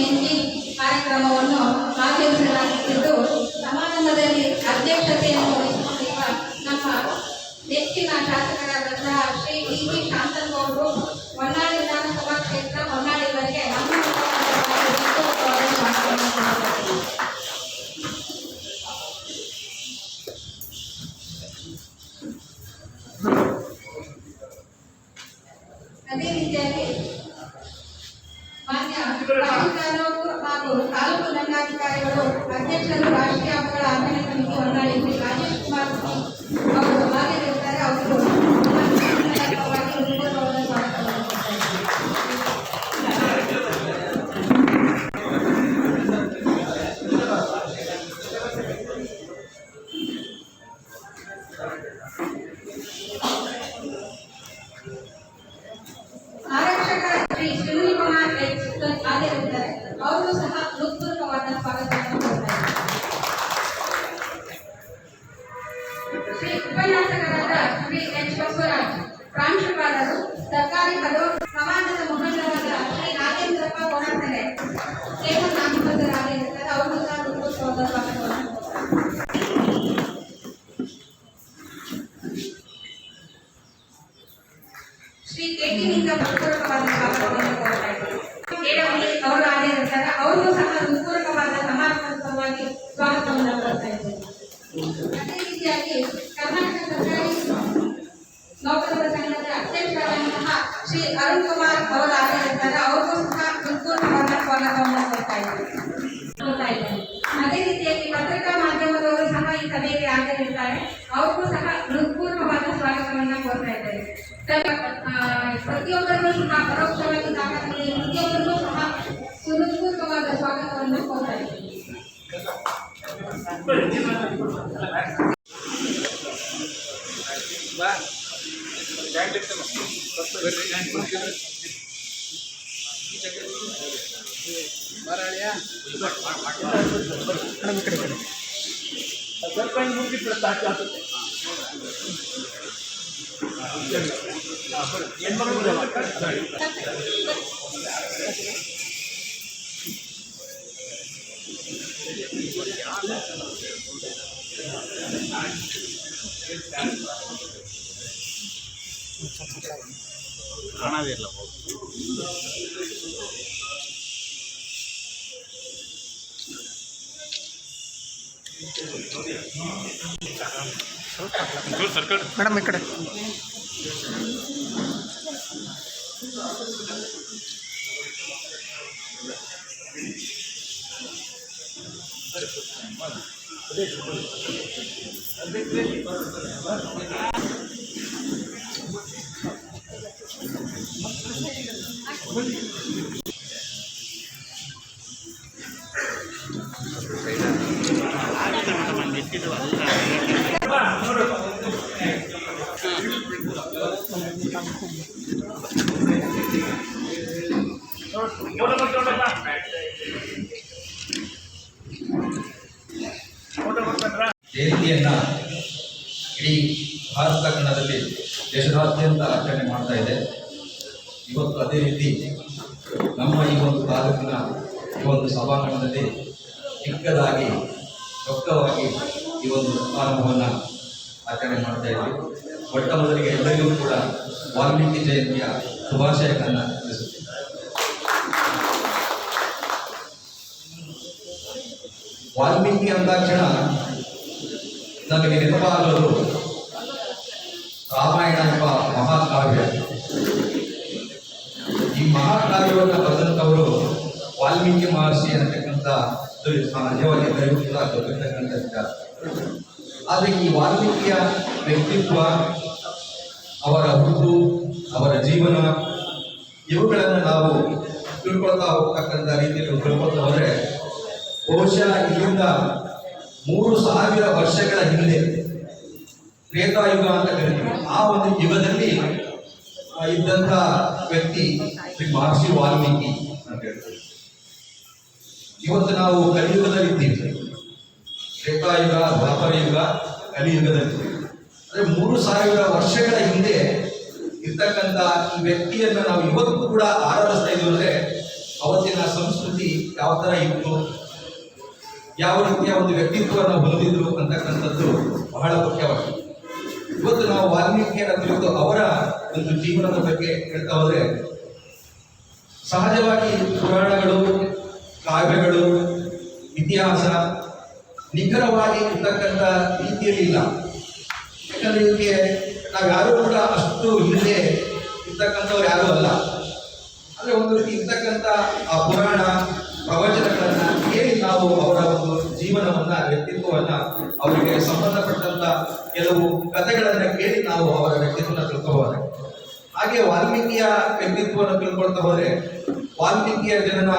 ಜಯಂತಿ ಕಾರ್ಯಕ್ರಮವನ್ನು ಆಯೋಜಿಸಲಾಗುತ್ತಿದ್ದು ಸಮಾರಂಭದಲ್ಲಿ ಅಧ್ಯಕ್ಷತೆಯನ್ನು ವಹಿಸಿಕೊಂಡಿರುವ ನಮ್ಮ ನೆಚ್ಚಿನ ಶಾಸಕರಾದಂತಹ ಶ್ರೀ ಡಿ ಶಾಂತನ್ ಶಾಂತನಗೌಡರು ಅದೇ ಕಾಣದೇ ಇಲ್ಲ ಸರ್ಕಲ್ ಮೇಡಮ್ ಈ ಕಡೆ. ನೆನಪಾಗಲು ರಾಮಾಯಣ ಎಂಬ ಮಹಾಕಾವ್ಯ. ಈ ಮಹಾಕಾವ್ಯವನ್ನು ಬರೆದಂಥವರು ವಾಲ್ಮೀಕಿ ಮಹರ್ಷಿ ಅಂತಕ್ಕಂಥ ಸಹಜವಾಗಿ ಕೂಡ ವಿಚಾರ ಆದರೆ ಈ ವಾಲ್ಮೀಕಿಯ ವ್ಯಕ್ತಿತ್ವ, ಅವರ ಹುಟ್ಟು, ಅವರ ಜೀವನ, ಇವುಗಳನ್ನು ನಾವು ತಿಳ್ಕೊಳ್ತಾ ಹೋಗ್ತಕ್ಕಂಥ ರೀತಿಯಲ್ಲಿ ತಿಳ್ಕೊಳ್ತಾ ಹೋದರೆ ಬಹುಶಃ ಇಲ್ಲಿಂದ ಮೂರು ಸಾವಿರ ವರ್ಷಗಳ ಹಿಂದೆ ತ್ರೇತಾಯುಗ ಅಂತ ಕರಿತೀವಿ ಆ ಒಂದು ಯುಗದಲ್ಲಿ ಇದ್ದಂತ ವ್ಯಕ್ತಿ ಶ್ರೀ ಮಹರ್ಷಿ ವಾಲ್ಮೀಕಿ ಅಂತ ಹೇಳ್ತೀವಿ ಇವತ್ತು ನಾವು ಕಲಿಯುಗದಲ್ಲಿದ್ದೀವಿ. ತ್ರೇತಾಯುಗ, ದ್ವಾಪರಯುಗ ಯುಗ ಕಲಿಯುಗದಲ್ಲಿದ್ದೀವಿ. ಅಂದ್ರೆ ಮೂರು ಸಾವಿರ ವರ್ಷಗಳ ಹಿಂದೆ ಇರ್ತಕ್ಕಂಥ ಈ ವ್ಯಕ್ತಿಯನ್ನ ನಾವು ಇವತ್ತು ಕೂಡ ಆರಾಧಿಸ್ತಾ ಇದ್ದೀವಿ ಅಂದ್ರೆ ಅವತ್ತಿನ ಸಂಸ್ಕೃತಿ ಯಾವ ತರ ಇತ್ತು? ಯಾವ ರೀತಿಯ ಒಂದು ವ್ಯಕ್ತಿತ್ವವನ್ನು ಹೊಂದಿದ್ರು ಅಂತಕ್ಕಂಥದ್ದು ಬಹಳ ಮುಖ್ಯವಾಗಿದೆ. ಇವತ್ತು ನಾವು ವಾಲ್ಮೀಕಿಯರ ಕುರಿತು ಅವರ ಒಂದು ಜೀವನದ ಬಗ್ಗೆ ಹೇಳ್ತಾ ಹೋದ್ರೆ, ಸಹಜವಾಗಿ ಪುರಾಣಗಳು, ಕಾವ್ಯಗಳು, ಇತಿಹಾಸ ನಿಖರವಾಗಿ ಇರ್ತಕ್ಕಂಥ ರೀತಿಯಲ್ಲಿ ಇಲ್ಲ. ಯಾಕಂದ್ರೆ ಇವರಿಗೆ ನಾವು ಯಾರು ಕೂಡ ಅಷ್ಟು ಹಿಂದೆ ಇರ್ತಕ್ಕಂಥವ್ರು ಯಾರು ಅಲ್ಲ. ಅಂದ್ರೆ ಒಂದು ರೀತಿ ಇರ್ತಕ್ಕಂಥ ಆ ಪುರಾಣ ಪ್ರವಚನಗಳನ್ನ ಕೇಳಿ ನಾವು ಅವರ ಒಂದು ಜೀವನವನ್ನ ವ್ಯಕ್ತಿತ್ವವನ್ನ ಅವರಿಗೆ ಸಂಬಂಧಪಟ್ಟಂತ ಕೆಲವು ಕಥೆಗಳನ್ನ ಕೇಳಿ ನಾವು ಅವರ ವ್ಯಕ್ತಿತ್ವನ ತಿಳ್ಕೋಬಹುದು ಹಾಗೆ ವಾಲ್ಮೀಕಿಯ ವ್ಯಕ್ತಿತ್ವವನ್ನು ತಿಳ್ಕೊಳ್ತಾ ಹೋದ್ರೆ, ವಾಲ್ಮೀಕಿಯ ಜನನ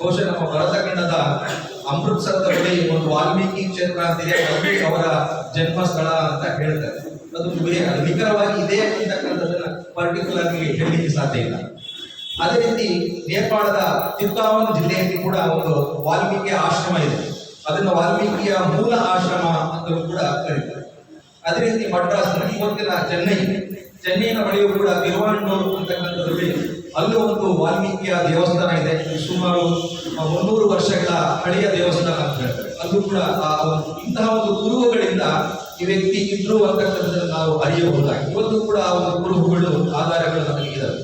ಬಹುಶಃ ನಮ್ಮ ಭರತಖಂಡದ ಅಮೃತ್ಸರದ ಬಳಿ ಒಂದು ವಾಲ್ಮೀಕಿ ಕ್ಷೇತ್ರ ಅಂತಿದೆ ಅಲ್ಲಿ ಅವರ ಜನ್ಮ ಸ್ಥಳ ಅಂತ ಹೇಳ್ತಾರೆ. ಅದು ನಿಖರವಾಗಿ ಇದೆ ಅಂತಕ್ಕಂಥದ್ದನ್ನ ಪರ್ಟಿಕ್ಯುಲರ್ ಆಗಿ ಹೇಳಲಿಕ್ಕೆ ಸಾಧ್ಯ ಇಲ್ಲ. ಅದೇ ರೀತಿ ನೇಪಾಳದ ಚಿತ್ತಾವನ್ ಜಿಲ್ಲೆಯಲ್ಲಿ ಕೂಡ ಒಂದು ವಾಲ್ಮೀಕಿ ಆಶ್ರಮ ಇದೆ. ಅದನ್ನು ವಾಲ್ಮೀಕಿಯ ಮೂಲ ಆಶ್ರಮ ಅಂತಲೂ ಕೂಡ ಕರೀತಾರೆ. ಅದೇ ರೀತಿ ಮಡ್ರಾಸ್ ಇವತ್ತಿನ ಚೆನ್ನೈ, ಚೆನ್ನೈನ ಬಳಿಯೂ ಕೂಡ ತಿರುವಾಂಡೂರು ಅಂತಕ್ಕಂಥದ್ರಲ್ಲಿ ಅಲ್ಲೂ ಒಂದು ವಾಲ್ಮೀಕಿಯ ದೇವಸ್ಥಾನ ಇದೆ. ಸುಮಾರು ಮುನ್ನೂರು ವರ್ಷಗಳ ಹಳೆಯ ದೇವಸ್ಥಾನ ಅಂತ ಹೇಳ್ತಾರೆ. ಅಲ್ಲೂ ಕೂಡ ಆ ಇಂತಹ ಒಂದು ಕುರುಹುಗಳಿಂದ ಈ ವ್ಯಕ್ತಿ ಇದ್ರು ಅಂತಕ್ಕಂಥದ್ದನ್ನು ನಾವು ಅರಿಯಬಹುದಾಗಿ ಇವತ್ತು ಕೂಡ ಆ ಒಂದು ಕುರುಹುಗಳು, ಆಧಾರಗಳು ನಮಗೆ ಇದಾವೆ.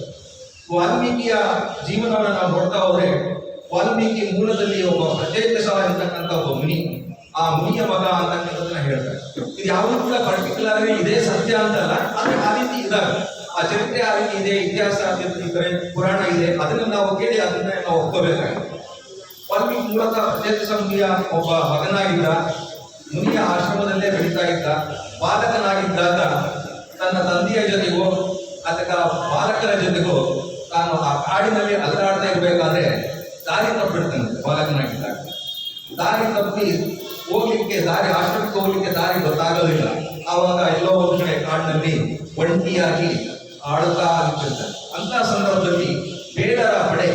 ವಾಲ್ಮೀಕಿಯ ಜೀವನವನ್ನು ನಾವು ನೋಡ್ತಾ ಹೋದ್ರೆ ವಾಲ್ಮೀಕಿ ಮೂಲದಲ್ಲಿ ಒಬ್ಬ ಪ್ರತ್ಯೇಕ ಇರ್ತಕ್ಕಂಥ ಒಬ್ಬ ಮುನಿ. ಆ ಮುನಿಯ ಮಗ ಅಂತಕ್ಕಂಥದ್ದನ್ನ ಹೇಳ್ತಾರೆ. ಇದು ಯಾವುದು ಕೂಡ ಪರ್ಟಿಕ್ಯುಲರ್ ಆಗಿ ಇದೇ ಸತ್ಯ ಅಂತಲ್ಲ, ಆದ್ರೆ ಆ ರೀತಿ ಇದ್ದಾರೆ ಆ ಚರಿತ್ರೆ ಆ ರೀತಿ ಇದೆ, ಇತಿಹಾಸ ಇದ್ರೆ ಪುರಾಣ ಇದೆ, ಅದನ್ನ ನಾವು ಕೇಳಿ ಅದನ್ನ ನಾವು ಒಪ್ಕೋಬೇಕಾಗುತ್ತೆ. ವಾಲ್ಮೀಕಿ ಮೂಲತಃ ಪ್ರತ್ಯೇಕ ಮುನಿಯ ಒಬ್ಬ ಮಗನಾಗಿದ್ದ, ಮುನಿಯ ಆಶ್ರಮದಲ್ಲೇ ಬೆಳೀತಾ ಇದ್ದ ಬಾಲಕನಾಗಿದ್ದಾಗ ತನ್ನ ತಂದೆಯ ಜೊತೆಗೋ ಅಥವಾ ಬಾಲಕರ ಜೊತೆಗೋ, ತಾನು ಆ ಕಾಡಿನಲ್ಲಿ ಅಲ್ಲಾಡ್ತಾ ಇರಬೇಕಾದ್ರೆ ದಾರಿ ತಪ್ಪಿಡ್ತಾನೆ ಬಾಲಕನಾಗಿದ್ದಾಗ. ದಾರಿ ತಪ್ಪಿ ಹೋಗ್ಲಿಕ್ಕೆ ದಾರಿ, ಆಶ್ರಮಕ್ಕೆ ಹೋಗ್ಲಿಕ್ಕೆ ದಾರಿ ಗೊತ್ತಾಗೋದಿಲ್ಲ. ಆವಾಗ ಎಲ್ಲೋ ಒಂದು ಕಡೆ ಕಾಡಿನಲ್ಲಿ ಒಂಟಿಯಾಗಿ ಆಡುತ್ತಾ ಇರ್ತಂತೆ ಅಂತ ಸಂದರ್ಭದಲ್ಲಿ ಬೇಡರ ಪಡೆ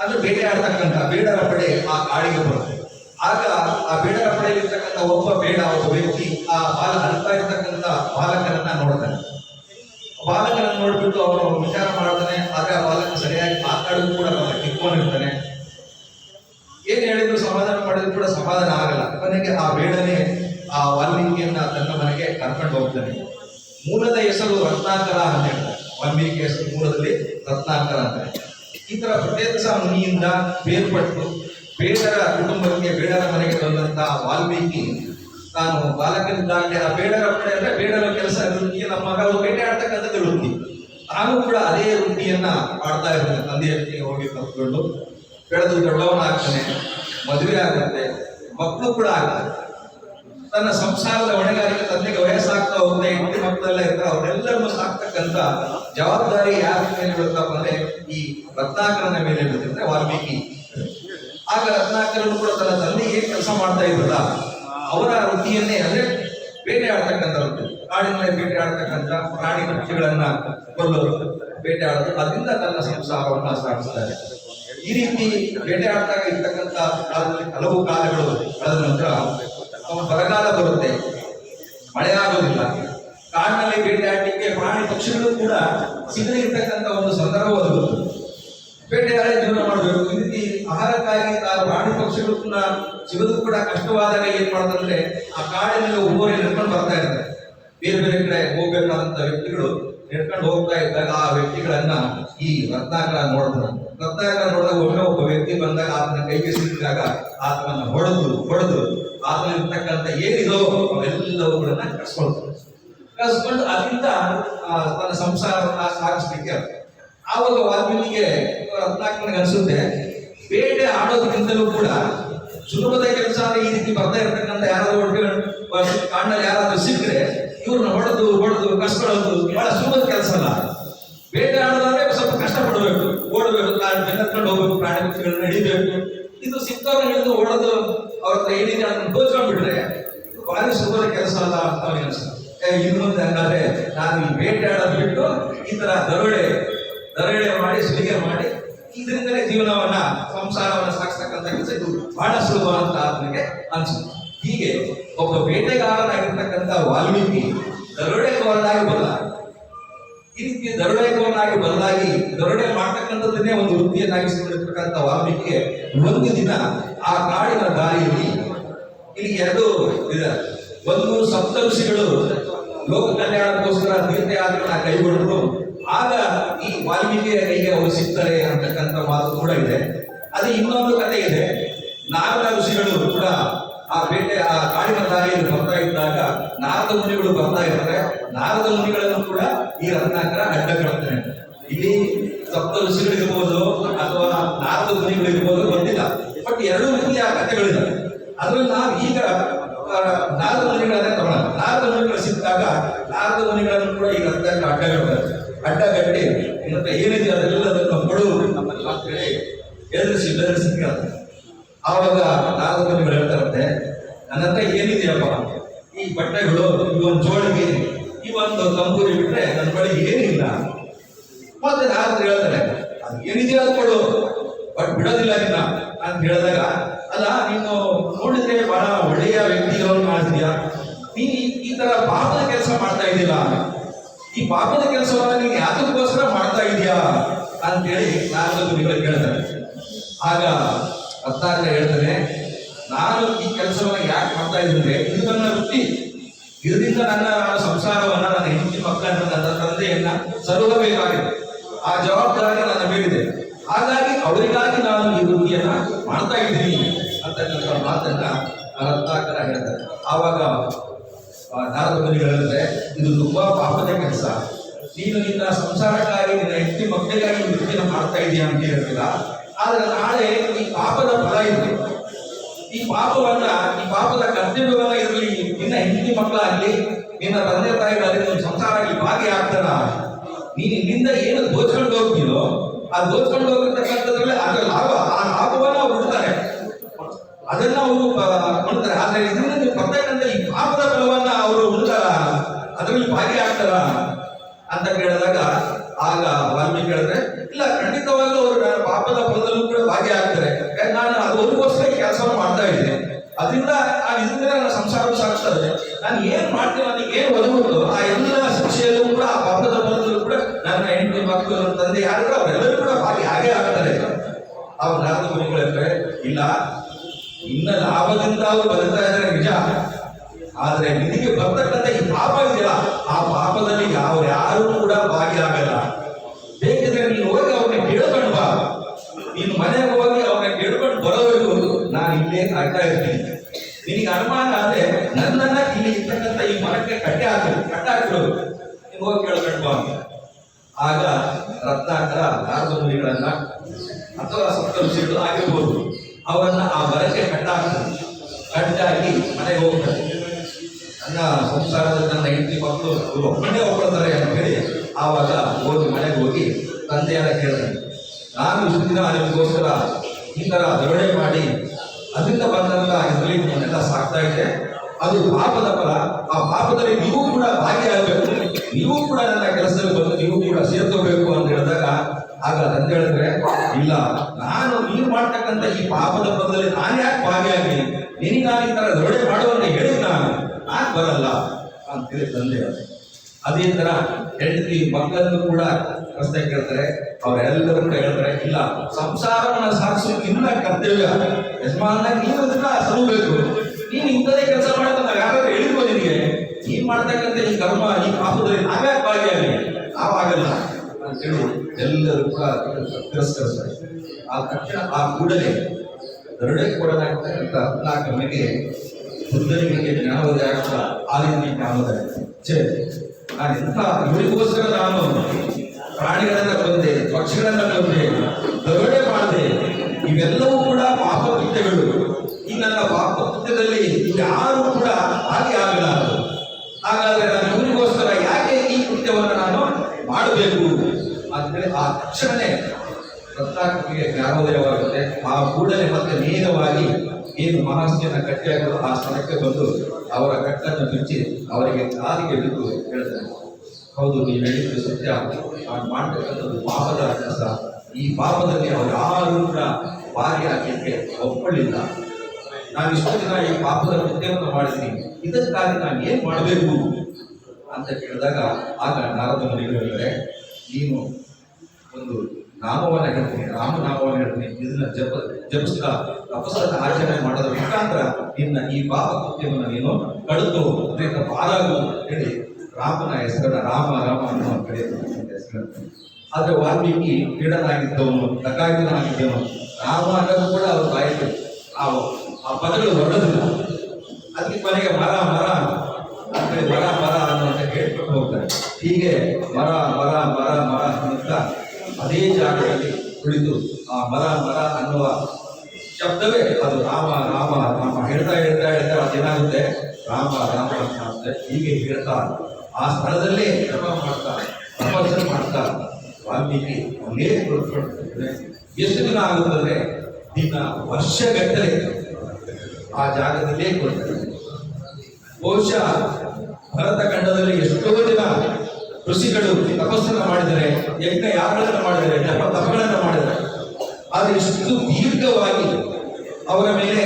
ಅಂದ್ರೆ ಬೇಟೆ ಆಡ್ತಕ್ಕಂಥ ಬೇಡರ ಪಡೆ ಆ ಕಾಡಿಗೆ ಬರುತ್ತೆ. ಆಗ ಆ ಬೇಡರ ಪಡೆಯಲ್ಲಿರ್ತಕ್ಕಂಥ ಒಬ್ಬ ಬೇಡ ಒಬ್ಬ ವ್ಯಕ್ತಿ ಆ ಬಾಲ ಅಳ್ತಾ ಇರ್ತಕ್ಕಂಥ ಬಾಲಕನನ್ನ ನೋಡ್ತಾನೆ. ಬಾಲಕನನ್ನು ನೋಡ್ಬಿಟ್ಟು ಅವನು ವಿಚಾರ ಮಾಡ್ತಾನೆ, ಆದ್ರೆ ಆ ಬಾಲಕ ಸರಿಯಾಗಿ ಮಾತಾಡೋದು ಕೂಡ ಕಿತ್ಕೊಂಡಿರ್ತಾನೆ ಏನ್ ಹೇಳಿದ್ರು ಸಮಾಧಾನ ಮಾಡಿದ್ರು ಕೂಡ ಸಮಾಧಾನ ಆ ಬೇಡನೆ, ಆ ವಾಲ್ಮೀಕಿಯನ್ನ ತನ್ನ ಮನೆಗೆ ಕರ್ಕೊಂಡು ಹೋಗ್ತಾನೆ. ಮೂಲದ ಹೆಸರು ರತ್ನಾಕರ ಅಂತ ಹೇಳ್ತಾರೆ. ವಾಲ್ಮೀಕಿ ಹೆಸರು ಮೂಲದಲ್ಲಿ ರತ್ನಾಕರ ಅಂತಾರೆ ಈ ತರ ಪ್ರತ್ಯೇಕ ಮುನಿಯಿಂದ ಬೇರ್ಪಟ್ಟು ಬೇಡರ ಕುಟುಂಬಕ್ಕೆ, ಬೇಡರ ಮನೆಗೆ ಬಂದಂತಹ ವಾಲ್ಮೀಕಿ ತಾನು ಬಾಲಕನಿದ್ದಾಗಲೇ ಆ ಬೇಡರ ಕಡೆ ಅಂದ್ರೆ ಬೇಡರ ಕೆಲಸ ಇರೋದಕ್ಕೆ ನಮ್ಮ ಮಗ ಬೇಟೆ ಆಡ್ತಕ್ಕಂಥದ್ದು ವೃತ್ತಿ. ತಾನು ಕೂಡ ಅದೇ ವೃತ್ತಿಯನ್ನ ಆಡ್ತಾ ಇರ್ತಾನೆ ತಂದೆಯ ಹೋಗಿ ಕಲ್ತ್ಕೊಂಡು ಬೆಳೆದು ದೊಡ್ಡವನಾಗ್ತಾನೆ, ಮದುವೆ ಆಗುತ್ತೆ. ಮಕ್ಕಳು ಕೂಡ ಆಗ್ತಾರೆ. ತನ್ನ ಸಂಸಾರದ ಹೊಣೆಗಾರಿಕೆ ತಂದೆಗೆ ವಯಸ್ಸಾಗ್ತಾ ಹೋಗುತ್ತೆ ಹೆಂಡತಿ ಮಕ್ಕಳೆಲ್ಲ ಇರ್ತಾರೆ, ಅವರೆಲ್ಲರನ್ನು ಸಾಕ್ತಕ್ಕಂತ ಜವಾಬ್ದಾರಿ ಯಾರ ಮೇಲೆ ಬೀಳುತ್ತಪ್ಪ ಈ ರತ್ನಾಕರನ ಮೇಲೆ ಬೀಳುತ್ತೆ ವಾಲ್ಮೀಕಿ. ಆಗ ರತ್ನಾಕರನು ಕೂಡ ತನ್ನ ತಂದೆಗೆ ಕೆಲಸ ಮಾಡ್ತಾ ಇದ್ರಲ್ಲ, ಅವರ ವೃತ್ತಿಯನ್ನೇ, ಅಂದ್ರೆ ಬೇಟೆ ಆಡ್ತಕ್ಕಂಥ ವೃತ್ತಿ. ಕಾಡಿನಲ್ಲಿ ಬೇಟೆ ಆಡ್ತಕ್ಕಂಥ ಪ್ರಾಣಿ ಪಕ್ಷಿಗಳನ್ನ ಕೊಲ್ಲೋದು ಬೇಟೆ ಆಡೋದು, ಅದರಿಂದ ತನ್ನ ಸಂಸಾರವನ್ನ ಸಾಗಿಸ್ತಾರೆ. ಈ ರೀತಿ ಬೇಟೆ ಆಡ್ತಾ ಇರ್ತಕ್ಕಂಥ ಹಲವು ಕಾಲಗಳು ಕಳೆದ ನಂತರ ಬರಗಾಲ ಬರುತ್ತೆ. ಮಳೆ ಆಗೋದಿಲ್ಲ ಕಾಡಿನಲ್ಲಿ ಬೇಟೆ ಆಡಲಿಕ್ಕೆ ಪ್ರಾಣಿ ಪಕ್ಷಿಗಳು ಕೂಡ ಸಿಗದೇ ಇರ್ತಕ್ಕಂಥ ಒಂದು ಸಂದರ್ಭ ಒದಗುತ್ತೆ ಬೇಟೆಯಾಡಿ ಜೀವನ ಮಾಡಬೇಕು. ಈ ರೀತಿ ಆಹಾರಕ್ಕಾಗಿ ಆ ಪ್ರಾಣಿ ಪಕ್ಷಿಗಳು ಕೂಡ ಸಿಗೋದು ಕೂಡ ಕಷ್ಟವಾದಾಗ ಏನ್ ಮಾಡ್ತಂದ್ರೆ ಆ ಕಾಡಿನಲ್ಲಿ ಒಬ್ಬರು ನಡ್ಕೊಂಡು ಬರ್ತಾ ಇರ್ತಾರೆ. ಬೇರೆ ಬೇರೆ ಕಡೆ ಹೋಗ್ಬೇಕಾದಂತ ವ್ಯಕ್ತಿಗಳು ನಡ್ಕೊಂಡು ಹೋಗ್ತಾ ಇದ್ದಾಗ ಆ ವ್ಯಕ್ತಿಗಳನ್ನ ಈ ರತ್ನಾಕರ ನೋಡ್ತಾನೆ ರತ್ನಾಕರ ಒಮ್ಮೆ ಒಬ್ಬ ವ್ಯಕ್ತಿ ಬಂದಾಗ ಆತನ ಕೈಗೆ ಸಿಕ್ಕಿದಾಗ ಆತನನ್ನ ಹೊಡೆದು ಹೊಡೆದು ಆತನಿರ್ತಕ್ಕಂಥ ಏನಿದೋ ಅವೆಲ್ಲವುಗಳನ್ನ ಕಸ್ಕೊಳ್ತಾರೆ ಕಸ್ಕೊಂಡು ಅದರಿಂದ ತನ್ನ ಸಂಸಾರವನ್ನ ಸಾಗಿಸ್ಲಿಕ್ಕೆ ಆವಾಗ ವಾಲ್ಮೀಕಿಗೆ ರತ್ನಾಕರನಿಗೆ ಅನಿಸುತ್ತೆ, ಬೇಟೆ ಆಡೋದಕ್ಕಿಂತಲೂ ಕೂಡ ಸುಲಭದ ಕೆಲಸ ಈ ರೀತಿ ಬರ್ತಾ ಇರ್ತಕ್ಕಂಥ ಯಾರಾದ್ರೂ ಕಾಣಲ್ಲಿ ಯಾರಾದ್ರೂ ಸಿಕ್ಕರೆ ಇವ್ರನ್ನ ಹೊಡೆದು ಹೊಡೆದು ಕಸ್ಕೊಳ್ಳೋದು ಬಹಳ ಸುಲಭದ ಕೆಲಸ ಅಲ್ಲ ಬೇಟೆ ಆಡೋದಾದ್ರೆ ಸ್ವಲ್ಪ ಕಷ್ಟ ಪಡಬೇಕು ಓಡಬೇಕು ಕಾಡು ಬೆನ್ನತ್ಕೊಂಡು ಹೋಗ್ಬೇಕು, ಪ್ರಾಣಿ ಪಕ್ಷಿಗಳನ್ನ ಹಿಡಿಬೇಕು. ಇದು ಸಿಕ್ಕವ್ರ ಹಿಡಿದು ಓಡೋದು ಅವ್ರ ಹತ್ರ ಏನಿದೆ ಅದನ್ನು ದೋಚ್ಕೊಂಡ್ಬಿಟ್ರೆ ಭಾರಿ ಸುಲಭದ ಕೆಲಸ ಅಲ್ಲ ಅಂತ ಇನ್ನೊಂದು ಇನ್ನು ಮುಂದೆ ಹಂಗಾದ್ರೆ ನಾನು ಈ ಬೇಟೆ ಆಡೋದು ಬಿಟ್ಟು ಈ ತರ ದರೋಡೆ ದರೋಡೆ ಮಾಡಿ, ಸುಲಿಗೆ ಮಾಡಿ ಇದರಿಂದಲೇ ಜೀವನವನ್ನ, ಸಂಸಾರವನ್ನ ಸಾಗಿಸ್ತಕ್ಕಂಥ ಕೆಲಸ ಇದು ಬಹಳ ಸುಲಭ ಅಂತ ನನಗೆ ಅನ್ಸುತ್ತೆ. ಹೀಗೆ ಒಬ್ಬ ಬೇಟೆಗಾರನಾಗಿರ್ತಕ್ಕಂಥ ವಾಲ್ಮೀಕಿ ದರೋಡೆಗಾರನಾಗಿ ಬಲ್ಲ ಈ ರೀತಿ ದರೋಡೆಕೋರನಾಗಿ ಬದಲಾಗಿ ದರೋಡೆ ಮಾಡ್ತಕ್ಕಂಥದ್ದನ್ನೇ ಒಂದು ವೃತ್ತಿಯನ್ನಾಗಿಸಿಕೊಂಡಿರ್ತಕ್ಕಂಥ ವಾಲ್ಮೀಕಿಗೆ ಒಂದು ದಿನ ಆ ಕಾಡಿನ ದಾರಿಯಲ್ಲಿ ಇಲ್ಲಿ ಎರಡು ಇದೆ, ಒಂದು ಸಪ್ತಋಷಿಗಳು ಲೋಕ ಕಲ್ಯಾಣಕ್ಕೋಸ್ಕರ ತೀರ್ಥಯಾತ್ರೆಗಳನ್ನ ಕೈಗೊಂಡರು. ಆಗ ಈ ವಾಲ್ಮೀಕಿಯ ಕೈಗೆ ಅವರು ಸಿಗ್ತಾರೆ ಅಂತಕ್ಕಂಥ ಮಾತು ಕೂಡ ಇದೆ. ಅದೇ ಇನ್ನೊಂದು ಕಥೆ ಇದೆ. ನಾರದ ಋಷಿಗಳು ಕೂಡ ಆ ಬೇಟೆ ಆ ಕಾಡಿನ ದಾರಿಯಲ್ಲಿ ಬರ್ತಾ ಇದ್ದಾಗ ನಾರದ ಮುನಿಗಳು ಬರ್ತಾ ಇದ್ದಾರೆ. ನಾರದ ಮುನಿಗಳನ್ನು ಕೂಡ ಈ ರತ್ನಾಕರ ಅಡ್ಡ ಕಳ್ತಾನೆ ಇಲ್ಲಿ ಸಪ್ತ ಋಷಿಗಳಿರ್ಬೋದು ಅಥವಾ ನಾರದ ಮುನಿಗಳಿರ್ಬೋದು ಗೊತ್ತಿಲ್ಲ. ಬಟ್ ಎರಡು ರೀತಿಯ ಕಥೆಗಳಿದ್ದಾವೆ ಅದ್ರಲ್ಲಿ ನಾವು ಈಗ ನಾರದ ಮುನಿಗಳನ್ನೇ ತಗೊಳ್ಳೋಣ ನಾರದ ಮುನಿಗಳು ಸಿಕ್ಕಾಗ ನಾರದ ಮುನಿಗಳನ್ನು ಕೂಡ ಈ ರತ್ನಾಕರ ಅಡ್ಡಗಳು ಅಡ್ಡಗಟ್ಟಿ ಮತ್ತೆ ಏನಿದೆ ಅದೆಲ್ಲದನ್ನು ಕೊಡು ಅಂತ ಹೇಳಿ ಎದುರಿಸಿ ಬೆದರಿಸಿ ಕೇಳ್ತಾರೆ. ಆವಾಗ ನಾಲ್ಕು ಮುನಿಗಳು ಹೇಳ್ತಾರಂತೆ, ನನ್ನ ಹತ್ರ ಏನಿದೆಯಪ್ಪ? ಈ ಬಟ್ಟೆಗಳು ಒಂದು ಜೋಳಿಗೆ ಈ ಒಂದು ತಂಬೂರಿ ಬಿಟ್ಟರೆ ನನ್ನ ಬಳಿ ಏನಿಲ್ಲ. ಮತ್ತೆ ನಾರದ್ರು ಹೇಳ್ತಾರೆ, ಅದು ಏನಿದೆಯೋ ಅದು ಕೊಡು. ಬಟ್ ಬಿಡೋದಿಲ್ಲ ಇನ್ನ. ಅಂತ ಹೇಳಿದಾಗ, ಅಲ್ಲ, ನೀನು ನೋಡಿದ್ರೆ ಬಹಳ ಒಳ್ಳೆಯ ವ್ಯಕ್ತಿಗಳನ್ನು ಮಾಡ್ತೀಯಾ ನೀ ಈ- ಈ ತರ ಪಾಪದ ಕೆಲಸ ಮಾಡ್ತಾ ಇದೀಯಲ್ಲ ಈ ಪಾಪದ ಕೆಲಸವನ್ನ ನೀನು ಯಾತಕ್ಕೋಸ್ಕರ ಮಾಡ್ತಾ ಇದೀಯಾ ಅಂತೇಳಿ ನಾಲ್ಕು ಕೇಳ್ತಾರೆ. ಆಗ ರತ್ನಾಕರ ಹೇಳ್ತಾರೆ ನಾನು ಈ ಕೆಲಸವನ್ನು ಯಾಕೆ ಮಾಡ್ತಾ ಇದ್ದೀನಿ? ಇದು ನನ್ನ ವೃತ್ತಿ. ಇದರಿಂದ ನನ್ನ ಸಂಸಾರವನ್ನ ನನ್ನ ಹೆಂಡತಿ ಮಕ್ಕಳನ್ನ ನನ್ನ ತಂದೆಯನ್ನ ಸರುಗಬೇಕಾಗಿದೆ ಆ ಜವಾಬ್ದಾರಿ ನನ್ನ ಮೇಲಿದೆ. ಹಾಗಾಗಿ ಅವರಿಗಾಗಿ ನಾನು ಈ ವೃತ್ತಿಯನ್ನ ಮಾಡ್ತಾ ಇದ್ದೀನಿ. ಅಂತಕ್ಕಂಥ ಮಾತನ್ನ ರತ್ನಾಕರ ಹೇಳ್ತಾರೆ ಆವಾಗ ನಾರದ ಹೇಳಿದ್ರೆ ಇದು ತುಂಬಾ ಪಾಪದ ಕೆಲಸ. ನೀನು ನಿನ್ನ ಸಂಸಾರಕ್ಕಾಗಿ ನಿನ್ನ ಹೆಂಡತಿ ಮಕ್ಕಳಿಗಾಗಿ ವೃತ್ತಿಯನ್ನು ಮಾಡ್ತಾ ಇದೀಯ ಅಂತ ಹೇಳ್ತಿಲ್ಲ ಆದ್ರೆ ನಾಳೆ ಈ ಪಾಪದ ಫಲ ಇದೆ ಈ ಪಾಪವನ್ನ, ಈ ಪಾಪದ ಕರ್ತವ್ಯವನ್ನ ಇರಲಿ. ನಿನ್ನ ಹೆಂಡತಿ ಮಕ್ಕಳಾಗ್ಲಿ, ನಿನ್ನ ತಂದೆ ತಾಯಿಗಳಲ್ಲಿ ಆಗಲಿ ಭಾಗಿ ಭಾಗಿಯಾಗ್ತಾರ? ನೀನು ಇಲ್ಲಿಂದ ಏನು ದೋಚ್ಕೊಂಡು ಹೋಗ್ತೀಯೋ, ಆ ದೋಚ್ಕೊಂಡು ಹೋಗಿರ್ತಕ್ಕಂಥದ್ರಲ್ಲಿ ಅದರ ಲಾಭ, ಆ ಲಾಭವನ್ನ ಅವ್ರು ಹುಡ್ತಾರೆ ಅದನ್ನ ಅವರು ಕೊಡ್ತಾರೆ ಆದ್ರೆ ಇದರಿಂದ ನೀವು ಬರ್ತಕ್ಕಂಥ ಈ ಪಾಪದ ಫಲವನ್ನ ಅವರು ಉಂಟಾರ ಅದರಲ್ಲಿ ಭಾಗಿಯಾಗ್ತಾರ? ಅಂತ ಕೇಳಿದಾಗ ಆಗ ವಾಲ್ಮೀಕಿ ಹೇಳಿದ್ರೆ, ಇಲ್ಲ, ಖಂಡಿತವಾಗ್ಲೂ ಅವರು ಪಾಪದ ಫಲದಲ್ಲೂ ಕೂಡ ಭಾಗಿಯಾಗ್ತಾರೆ. ಆಗ್ತಾರೆ ನಾನು ಅದು ಕೆಲಸ ಮಾಡ್ತಾ ಇದ್ದೀನಿ. ಅದರಿಂದ ಆ ಇದರಿಂದ ನನ್ನ ಸಂಸಾರ ಸಾಗಿಸ್ತಾ ಇದೆ ನಾನು ಏನ್ ಮಾಡ್ತೀನಿ ನನಗೆ ಏನ್ ಒದಗುತ್ತೋ ಆ ಎಲ್ಲ ಶಿಕ್ಷೆಯಲ್ಲೂ ಕೂಡ, ಆ ಪಾಪದ ಫಲದಲ್ಲೂ ಕೂಡ ನನ್ನ ಹೆಂಡತಿ ಮಕ್ಕಳು ತಂದೆ ಯಾರು ಅವರೆಲ್ಲರೂ ಕೂಡ ಭಾಗಿ ಹಾಗೆ ಆಗ್ತಾರೆ. ಅವ್ರು ನಾನು ಮುನಿಗಳು, ಇಲ್ಲ, ಇನ್ನ ಲಾಭದಿಂದ ಅವರು ಬದುಕ್ತಾ ಇದ್ದಾರೆ ನಿಜ. ಆದ್ರೆ ನಿನಗೆ ಬರ್ತಕ್ಕಂಥ ಈ ಪಾಪ ಇದೆಯಲ್ಲ, ಆ ಪಾಪದಲ್ಲಿ ಯಾವ ಯಾರು ಕೂಡ ಭಾಗಿಯಾಗಲ್ಲ. ಬೇಕಿದ್ರೆ ನೀನು ಹೋಗಿ ಅವ್ರನ್ನ ಕೇಳ್ಕೊಂಡು ಬಾ. ನೀನು ಮನೆಗೆ ಹೋಗಿ ಅವ್ರನ್ನ ಕೇಳ್ಕೊಂಡು ಬರೋದು ನಾನು ಇಲ್ಲೇ ಕಾಯ್ತಾ ಇರ್ತೀನಿ. ನಿನಗೆ ಅನುಮಾನ ಆದ್ರೆ ನನ್ನನ್ನ ಇಲ್ಲಿ ಇರ್ತಕ್ಕಂಥ ಈ ಮರಕ್ಕೆ ಕಟ್ಟೆ ಹಾಕಿರು ಕಟ್ಟ ನೀನು ಹೋಗಿ ಕೇಳ್ಕೊಂಡು ಬಾ. ಆಗ ರತ್ನಾಕರ ರಾಜಮುನಿಗಳನ್ನ ಮುನಿಗಳನ್ನ ಅಥವಾ ಸಪ್ತಋಷಿಗಳು ಆಗಿರ್ಬೋದು, ಅವರನ್ನ ಆ ಮರಕ್ಕೆ ಕಟ್ಟಾಕ್ತಾರೆ ಕಟ್ಟಾಗಿ ಮನೆಗೆ ಹೋಗ್ತಾರೆ. ನನ್ನ ಸಂಸಾರದಲ್ಲಿ ನನ್ನ ಹೆಂಡತಿ ಮಕ್ಕಳು ಮನೆ ಒಬ್ಬನೇ ಹೋಗ್ಕೊಳ್ತಾರೆ ಅಂತ ಹೇಳಿ ಆವಾಗ ಹೋಗಿ ಮನೆಗೆ ಹೋಗಿ ತಂದೆಯನ್ನ ಕೇಳಿದೆ ನಾನು ಇಷ್ಟು ದಿನ ನಿಮಗೋಸ್ಕರ ಈ ಥರ ದರೋಡೆ ಮಾಡಿ ಅದರಿಂದ ಬಂದಂತ ಇದರಲ್ಲಿ ನಿಮ್ಮನ್ನೆಲ್ಲ ಸಾಕ್ತಾ ಇದೆ ಅದು ಪಾಪದ ಫಲ. ಆ ಪಾಪದಲ್ಲಿ ನೀವು ಕೂಡ ಭಾಗಿಯಾಗಬೇಕು. ನೀವು ಕೂಡ ನನ್ನ ಕೆಲಸದಲ್ಲಿ ಬಂದು ನೀವು ಕೂಡ ಸೇರ್ಕೋಬೇಕು ಅಂತ ಹೇಳಿದಾಗ ಆಗ ತಂದೆ ಹೇಳಿದ್ರೆ, ಇಲ್ಲ, ನಾನು ನೀವು ಮಾಡ್ತಕ್ಕಂಥ ಈ ಪಾಪದ ಫಲದಲ್ಲಿ ನಾನು ಯಾಕೆ ಭಾಗಿಯಾಗಿ? ನಿನಗೆ ನಾನು ಈ ಥರ ದರೋಡೆ ಮಾಡುವಂತ ಹೇಳಿದ್ ನಾನು. ನಾನು ಬರಲ್ಲ ಅಂತೇಳಿ ತಂದೆ. ಅದೇ ತರ ಹೆಂಡತಿ ಮಕ್ಕಳನ್ನು ಕೂಡ ಪ್ರಶ್ನೆ ಕೇಳ್ತಾರೆ. ಅವರೆಲ್ಲರೂ ಹೇಳ್ತಾರೆ ಇಲ್ಲ, ಸಂಸಾರವನ್ನ ಸಾಗಿಸೋಕ್ಕಿಂತ ಕರ್ತವ್ಯ ಯಜಮಾನ ನೀನು ಅದನ್ನ ಸಲ್ಲಬೇಕು ನೀನು ಇಂಥದೇ ಕೆಲಸ ಮಾಡ್ತಾ ಯಾರು ಯಾರಾದ್ರೂ ಹೇಳಿದ್ವೋ ನಿನಗೆ? ನೀನ್ ಮಾಡ್ತಕ್ಕಂಥ ಈ ಕರ್ಮ, ಈ ಪಾಪದಲ್ಲಿ ನಾವ್ಯಾಕೆ ಭಾಗಿಯಾಗಿ? ನಾವಾಗಲ್ಲ ಅಂತೇಳಿ ಎಲ್ಲರೂ ಕೂಡ ತಿರಸ್ಕರಿಸ್ತಾರೆ. ಆ ತಕ್ಷಣ ಆ ಕೂಡಲೇ ದರಡೆ ಕೊಡಲಾಗ್ತಕ್ಕಂಥ ರತ್ನಾಕರ್ಣಿಗೆ ಬುದ್ಧನಿಗೆ ಜ್ಞಾನೋದಯ ಆಗ್ತಾ ಆ ರೀತಿ ಜ್ಞಾನೋದಯ ಎಂಥ ಇವರಿಗೋಸ್ಕರ ನಾನು ಪ್ರಾಣಿಗಳನ್ನ ಕೊಂದೆ ಪಕ್ಷಿಗಳನ್ನ ಕೊಂದೆ ದರೋಡೆ ಮಾಡಿದೆ, ಇವೆಲ್ಲವೂ ಕೂಡ ಪಾಪ ಈ ನನ್ನ ಪಾಪ ಯಾರು ಕೂಡ ಭಾಗಿಯಾಗಲ್ಲ ಹಾಗಾದ್ರೆ ನಾನು ಇವರಿಗೋಸ್ಕರ ಯಾಕೆ ಈ ಕೃತ್ಯವನ್ನು ನಾನು ಮಾಡಬೇಕು? ಅಂತೇಳಿ ಆ ತಕ್ಷಣನೇ ರತ್ನಾಕರಿಗೆ ಜ್ಞಾನೋದಯವಾಗುತ್ತೆ. ಆ ಕೂಡಲೇ ಮತ್ತೆ ನೇರವಾಗಿ ಏನು ಮಹಾಸ್ಯನ ಹಾಕಿದ್ರು ಆ ಸ್ಥಳಕ್ಕೆ ಬಂದು ಅವರ ಕಟ್ಟನ್ನು ಬಿಚ್ಚಿ ಅವರಿಗೆ ಕಾಲಿಗೆ ಬಿದ್ದು ಹೇಳ್ತಾರೆ. ಹೌದು ನೀವು ಹೇಳಿದ್ದು ಸತ್ಯ. ನಾನು ಮಾಡ್ತಕ್ಕಂಥದ್ದು ಪಾಪದ ಕೆಲಸ ಈ ಪಾಪದಲ್ಲಿ ಅವರು ಯಾರು ಕೂಡ ಭಾಗಿಯಾಗಲಿಕ್ಕೆ ಒಪ್ಪಲಿಲ್ಲ. ನಾನು ಇಷ್ಟು ದಿನ ಈ ಪಾಪದ ಕೃತ್ಯವನ್ನು ಮಾಡಿದ್ದೀನಿ ಇದಕ್ಕಾಗಿ ನಾನು ಏನು ಮಾಡಬೇಕು? ಅಂತ ಕೇಳಿದಾಗ ಆಗ ನಾರದ ಹೇಳಿದರೆ ನೀನು ಒಂದು ನಾಮವನ್ನು ಹೇಳ್ತೀನಿ, ರಾಮನಾಮವನ್ನು ಹೇಳ್ತೀನಿ. ಇದನ್ನ ಜಪ ಜಪಿಸ್ತಾ ತಪಸ್ಸನ್ನ ಆಚರಣೆ ಮಾಡೋದ್ರ ಮುಖಾಂತರ ನಿನ್ನ ಈ ಪಾಪ ಕೃತ್ಯವನ್ನು ನೀನು ಕಳೆದು ಅದರಿಂದ ಪಾರಾಗು ಹೇಳಿ ರಾಮನ ಹೆಸರನ್ನ ರಾಮ ರಾಮ ಅನ್ನೋ ಕಡೆ ಆದ್ರೆ ವಾಲ್ಮೀಕಿ ಕ್ರೀಡನಾಗಿದ್ದವನು ದಗಾಗಿದ್ದವನು ರಾಮ ಅನ್ನೋದು ಕೂಡ ಅವರು ಬಾಯಿತು ಆ ಆ ಪದಗಳು ಹೊರಡೋದಿಲ್ಲ ಅದಕ್ಕೆ ಕೊನೆಗೆ ಮರ ಮರ ಅಂದ್ರೆ ಮರ ಮರ ಅನ್ನುವಂತ ಹೇಳ್ಕೊಂಡು ಹೋಗ್ತಾರೆ. ಹೀಗೆ ಮರ ಮರ ಮರ ಮರ ಅಂತ ಅದೇ ಜಾಗದಲ್ಲಿ ಕುಳಿತು ಆ ಮರ ಮರ ಅನ್ನುವ ಶಬ್ದವೇ ಅದು ರಾಮ ರಾಮ ರಾಮ ಹೇಳ್ತಾ ಹೇಳ್ತಾ ಹೇಳ್ತಾ ಅದೇನಾಗುತ್ತೆ ರಾಮ ರಾಮ ಅಂತ. ಹೀಗೆ ಹೇಳ್ತಾ ಆ ಸ್ಥಳದಲ್ಲೇ ಜಪ ಮಾಡ್ತಾ ತಪಸ್ಸನ್ನು ಮಾಡ್ತಾ ವಾಲ್ಮೀಕಿ ಅಲ್ಲೇ ಕುಳಿತುಕೊಂಡಿರ್ತಾರೆ. ಎಷ್ಟು ದಿನ ಆಗುತ್ತದೆ ದಿನ ವರ್ಷಗಟ್ಟಲೆ ಆ ಜಾಗದಲ್ಲೇ ಕೊಡ್ತಾರೆ ಬಹುಶಃ ಭರತ ಖಂಡದಲ್ಲಿ ಎಷ್ಟೋ ಜನ ಋಷಿಗಳು ತಪಸ್ಸನ್ನು ಮಾಡಿದರೆ, ಯಜ್ಞ ಯಾಗಗಳನ್ನು ಮಾಡಿದರೆ, ಜಪ ತಪಗಳನ್ನು ಮಾಡಿದರೆ, ಆದರೆ ಇಷ್ಟು ದೀರ್ಘವಾಗಿ ಅವರ ಮೇಲೆ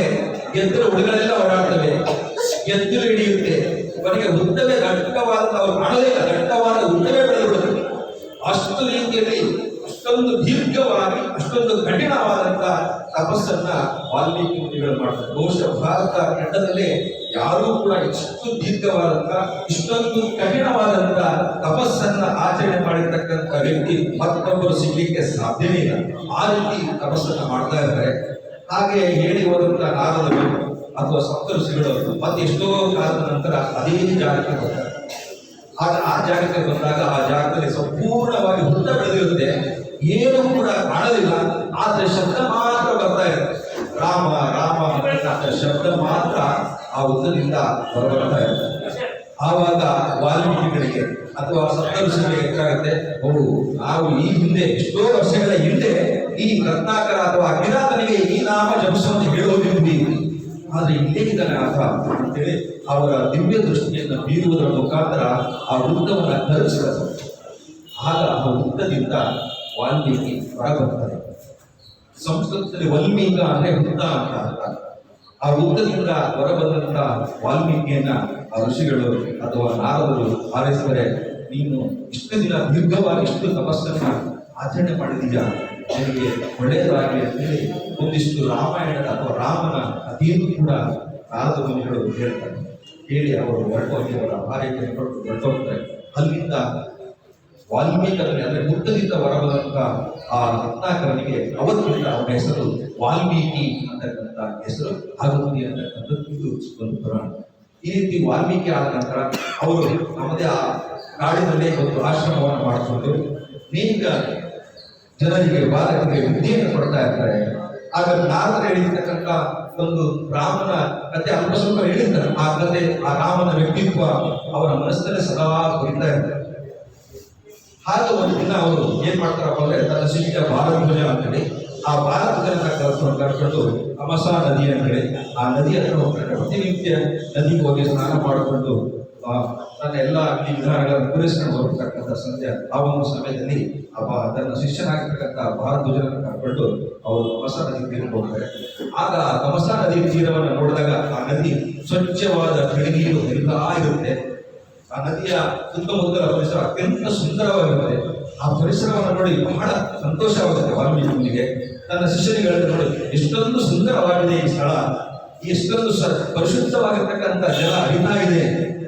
ಎದ್ದರು ಹುಡುಗಳೆಲ್ಲ ಹೋರಾಡ್ತವೆ, ಎದ್ದು ಹಿಡಿಯುತ್ತೆ. ಅವರಿಗೆ ಉದ್ದವೇ ದಟ್ಟವಾದ, ಅವರು ಮಾಡಲಿಲ್ಲ ದಟ್ಟವಾದ ಉದ್ದವೇ ಬೆಳೆದು ಅಷ್ಟು ರೀತಿಯಲ್ಲಿ ಅಷ್ಟೊಂದು ದೀರ್ಘವಾಗಿ, ಅಷ್ಟೊಂದು ಕಠಿಣವಾದಂತಹ ತಪಸ್ಸನ್ನ ವಾಲ್ಮೀಕಿ ಮುನಿಗಳು ಮಾಡ್ತಾರೆ. ಬಹುಶಃ ಭಾರತ ಖಂಡದಲ್ಲೇ ಯಾರೂ ಕೂಡ ಇಷ್ಟು ದೀರ್ಘವಾದಂತ, ಇಷ್ಟೊಂದು ಕಠಿಣವಾದಂತ ತಪಸ್ಸನ್ನ ಆಚರಣೆ ಮಾಡಿರ್ತಕ್ಕಂಥ ವ್ಯಕ್ತಿ ಮತ್ತೊಬ್ಬರು ಸಿಗ್ಲಿಕ್ಕೆ ಸಾಧ್ಯವೇ ಇಲ್ಲ. ಆ ರೀತಿ ತಪಸ್ಸನ್ನ ಮಾಡ್ತಾ ಇದ್ದಾರೆ. ಹಾಗೆ ಹೇಳಿ ಹೋದಂತ ನಾರದರು ಅಥವಾ ಸಪ್ತಋಷಿಗಳು ಮತ್ತೆ ಎಷ್ಟೋ ಕಾಲದ ನಂತರ ಅದೇ ಜಾಗಕ್ಕೆ ಬರ್ತಾರೆ ಆಗ ಆ ಜಾಗಕ್ಕೆ ಬಂದಾಗ ಆ ಜಾಗದಲ್ಲಿ ಸಂಪೂರ್ಣವಾಗಿ ಹುತ್ತ ಬೆಳೆದಿರುತ್ತೆ ಏನು ಕೂಡ ಕಾಣಲಿಲ್ಲ ಆದ್ರೆ ಶಬ್ದ ಮಾತ್ರ ಬರ್ತಾ ಇದೆ. ರಾಮ ರಾಮ ಶಬ್ದ ಮಾತ್ರ ಆ ಹುತ್ತದಿಂದ ಹೊರಬರ್ತಾ ಇದೆ. ಆವಾಗ ವಾಲ್ಮೀಕಿಗಳಿಗೆ ಅಥವಾ ಸಪ್ತಋಷಿಗಳಿಗೆ ಎಷ್ಟಾಗುತ್ತೆ ಓ ನಾವು ಈ ಹಿಂದೆ ಎಷ್ಟೋ ವರ್ಷಗಳ ಹಿಂದೆ ಈ ರತ್ನಾಕರ ಅಥವಾ ಅಜ್ಞಾತನಿಗೆ ಈ ನಾಮ ಜಪಿಸುವಂತ ಹೇಳೋದಿದ್ವಿ ಆದ್ರೆ ಇಲ್ಲೇ ಇದ್ದಾನೆ ಅರ್ಥ ಅಂತೇಳಿ ಅವರ ದಿವ್ಯ ದೃಷ್ಟಿಯನ್ನು ಬೀರುವುದರ ಮುಖಾಂತರ ಆ ವೃತ್ತವನ್ನು ಧರಿಸಿದ. ಆಗ ಆ ವೃತ್ತದಿಂದ ವಾಲ್ಮೀಕಿ ಹೊರಬರ್ತದೆ ಸಂಸ್ಕೃತದಲ್ಲಿ ವಲ್ಮೀಕ ಅಂದ್ರೆ ವೃತ್ತ ಅಂತ ಅರ್ಥ. ಆ ವೃತ್ತದಿಂದ ಹೊರಬಂದಂತ ವಾಲ್ಮೀಕಿಯನ್ನ ಆ ಋಷಿಗಳು ಅಥವಾ ನಾರದರು ಆರಿಸಿದರೆ ನೀನು ಇಷ್ಟು ದಿನ ದೀರ್ಘವಾಗಿ ಇಷ್ಟು ತಪಸ್ಸನ್ನ ಆಚರಣೆ ಮಾಡಿದೀಯಾ. ನಿನಗೆ ಒಳ್ಳೆಯದಾಗಿ ಅಂತ ಹೇಳಿ ಒಂದಿಷ್ಟು ರಾಮಾಯಣದ ಅಥವಾ ರಾಮನ ಅದೇನು ಕೂಡ ನಾರದ ಮುನಿಗಳು ಹೇಳ್ತಾರೆ. ಹೇಳಿ ಅವರು ಹೊರಟೋಗಿ ಅವರ ಕೊಟ್ಟು ಹೊರಟೋಗ್ತಾರೆ. ಅಲ್ಲಿಂದ ವಾಲ್ಮೀಕರನಿಗೆ ಅಂದ್ರೆ ಮುತ್ತದಿಂದ ಹೊರಬಂದಂತ ಆ ರತ್ನಾಕರನಿಗೆ ಅವತ್ತಿನಿಂದ ಅವನ ಹೆಸರು ವಾಲ್ಮೀಕಿ ಅಂತಕ್ಕಂಥ ಹೆಸರು ಆಗುತ್ತದೆ ಅಂತಕ್ಕಂಥದ್ದು ಒಂದು ಪುರಾಣ. ಈ ರೀತಿ ವಾಲ್ಮೀಕಿ ಆದ ನಂತರ ಅವರು ನಮ್ಮದೇ ಆ ಕಾಡಿನಲ್ಲೇ ಒಂದು ಆಶ್ರಮವನ್ನು ಮಾಡಿಕೊಂಡು ಅನೇಕ ಜನರಿಗೆ ಬಾಲಕರಿಗೆ ವಿದ್ಯೆಯನ್ನು ಕೊಡ್ತಾ ಇರ್ತಾರೆ. ಆಗ ನಾರದರು ಹೇಳಿರ್ತಕ್ಕಂಥ ಒಂದು ರಾಮನ ಕತೆ ಅಲ್ಪ ಸ್ವಲ್ಪ ಹೇಳಿರ್ತಾರೆ. ಆ ಕತೆ, ಆ ರಾಮನ ವ್ಯಕ್ತಿತ್ವ ಅವರ ಮನಸ್ಸಿನಲ್ಲಿ ಸದಾ ಕುರಿತಾ ಇರ್ತಾರೆ ಹಾಗೆ ಒಂದು ದಿನ ಅವರು ಏನ್ ಮಾಡ್ತಾರಪ್ಪ ಅಂದ್ರೆ ತನ್ನ ಸಿಟಿಯ ಭಾರತ ಧ್ವಜ ಅಂತೇಳಿ, ಆ ಭಾರತ ಭಾರಧ್ವಜನ ಕರ್ಕೊಂಡು ಕರ್ಕೊಂಡು ಅಮಸಾ ನದಿ ಅಂತೇಳಿ, ಆ ನದಿ ಹತ್ರ ಹೋಗ್ತಾರೆ. ಪ್ರತಿನಿತ್ಯ ನದಿಗೆ ಹೋಗಿ ಸ್ನಾನ ಮಾಡಿಕೊಂಡು ತನ್ನ ಎಲ್ಲ ನಿರ್ಧಾರಗಳನ್ನು ಪೂರೈಸ್ಕೊಂಡು ಹೋಗ್ತಕ್ಕಂಥ ಸಂಧ್ಯಾ ಆ ಒಂದು ಸಮಯದಲ್ಲಿ ತನ್ನ ಶಿಷ್ಯನಾಗಿರ್ತಕ್ಕಂಥ ಭಾರಧ್ವಜನ ಕರ್ಕೊಂಡು ಅವರು ತಮಸಾ ನದಿ ತೀರಕ್ಕೆ ಹೋಗ್ತಾರೆ. ಆಗ ತಮಸ ನದಿ ತೀರವನ್ನು ನೋಡಿದಾಗ ಆ ನದಿ ಸ್ವಚ್ಛವಾದ ತಿರುಗೀರು ಹರಿತಾ ಇರುತ್ತೆ ಆ ನದಿಯ ಸುತ್ತಮುತ್ತಲ ಪರಿಸರ ಅತ್ಯಂತ ಸುಂದರವಾಗಿರುತ್ತದೆ. ಆ ಪರಿಸರವನ್ನು ನೋಡಿ ಬಹಳ ಸಂತೋಷವಾಗುತ್ತೆ ವಾಲ್ಮೀಕಿಗೆ ತನ್ನ ಶಿಷ್ಯನಿಗಳನ್ನು ನೋಡಿ, ಎಷ್ಟೊಂದು ಸುಂದರವಾಗಿದೆ ಈ ಸ್ಥಳ. ಎಷ್ಟೊಂದು ಸ ಪರಿಶುದ್ಧವಾಗಿರ್ತಕ್ಕಂಥ ಜಲ ಹರಿತಾ ಇದೆ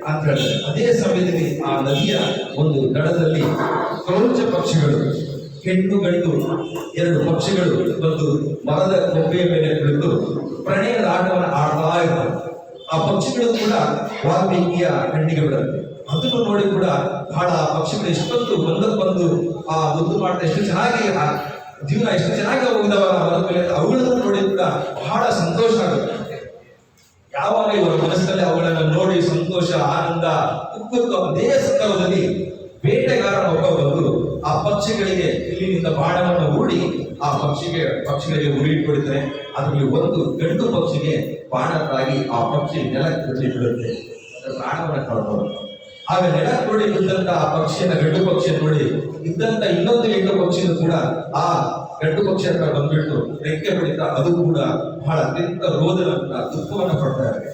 ಅಂತ ಹೇಳ್ತಾರೆ ಅದೇ ಸಮಯದಲ್ಲಿ ಆ ನದಿಯ ಒಂದು ದಡದಲ್ಲಿ ಕ್ರೌಂಚ ಪಕ್ಷಿಗಳು, ಹೆಣ್ಣು ಗಂಡು ಎರಡು ಪಕ್ಷಿಗಳು ಒಂದು ಮರದ ಕೊಂಬೆಯ ಮೇಲೆ ಕುಳಿತು ಪ್ರಣಯದ ಆಟವನ್ನು ಆಡ್ತಾ ಇರ್ತವೆ ಆ ಪಕ್ಷಿಗಳು ಕೂಡ ವಾಲ್ಮೀಕಿಯ ಕಣ್ಣಿಗೆ ಬೀಳುತ್ತೆ ಅದನ್ನು ನೋಡಿ ಕೂಡ ಬಹಳ ಪಕ್ಷಿಗಳು ಎಷ್ಟೊಂದು ಒಂದಕ್ಕೊಂದು ಆ ಒಂದು ಮಾಡ್ತಾ ಎಷ್ಟು ಚೆನ್ನಾಗಿ ಜೀವನ ಎಷ್ಟು ಚೆನ್ನಾಗಿ ಮರದ ಮೇಲೆ ಅವುಗಳನ್ನು ನೋಡಿ ಕೂಡ ಬಹಳ ಸಂತೋಷ ಆಗುತ್ತೆ. ಯಾವಾಗ ಇವರ ಮನಸ್ಸಲ್ಲಿ ಅವುಗಳನ್ನು ನೋಡಿ ಸಂತೋಷ, ಆನಂದ, ಉಕ್ಕುತ್ತು ಅದೇ ಸಂದರ್ಭದಲ್ಲಿ ಬೇಟೆಗಾರನ ಒಬ್ಬ ಬಂದು ಆ ಪಕ್ಷಿಗಳಿಗೆ ಇಲ್ಲಿನಿಂದ ಬಾಣವನ್ನು ಹೂಡಿ ಆ ಪಕ್ಷಿಗೆ ಪಕ್ಷಿಗಳಿಗೆ ಉರಿ ಕೊಡ್ತಾನೆ ಅದರಲ್ಲಿ ಒಂದು ಗಂಡು ಪಕ್ಷಿಗೆ ಬಾಣಕ್ಕಾಗಿ ಆ ಪಕ್ಷಿ ನೆಲಕ್ಕೆ ಬಿಡುತ್ತೆ ಪ್ರಾಣವನ್ನು ಕಳ್ಕೊಂಡು ನೆಲ ನೋಡಿ ಇದ್ದಂತ ಆ ಪಕ್ಷಿಯನ್ನ, ಗಂಡು ಪಕ್ಷಿಯನ್ನು ನೋಡಿ, ಇದ್ದಂತ ಇನ್ನೊಂದು ಹೆಣ್ಣು ಪಕ್ಷಿನೂ ಕೂಡ ಆ ಗಂಡು ಪಕ್ಷಿ ಹತ್ರ ಬಂದ್ಬಿಟ್ಟು ರೆಕ್ಕೆ ಹೊಡಿತಾ, ಅದು ಕೂಡ ಬಹಳ ಅತ್ಯಂತ ರೋಧನಂತ ದುಃಖವನ್ನು ಪಡ್ತಾ ಇದೆ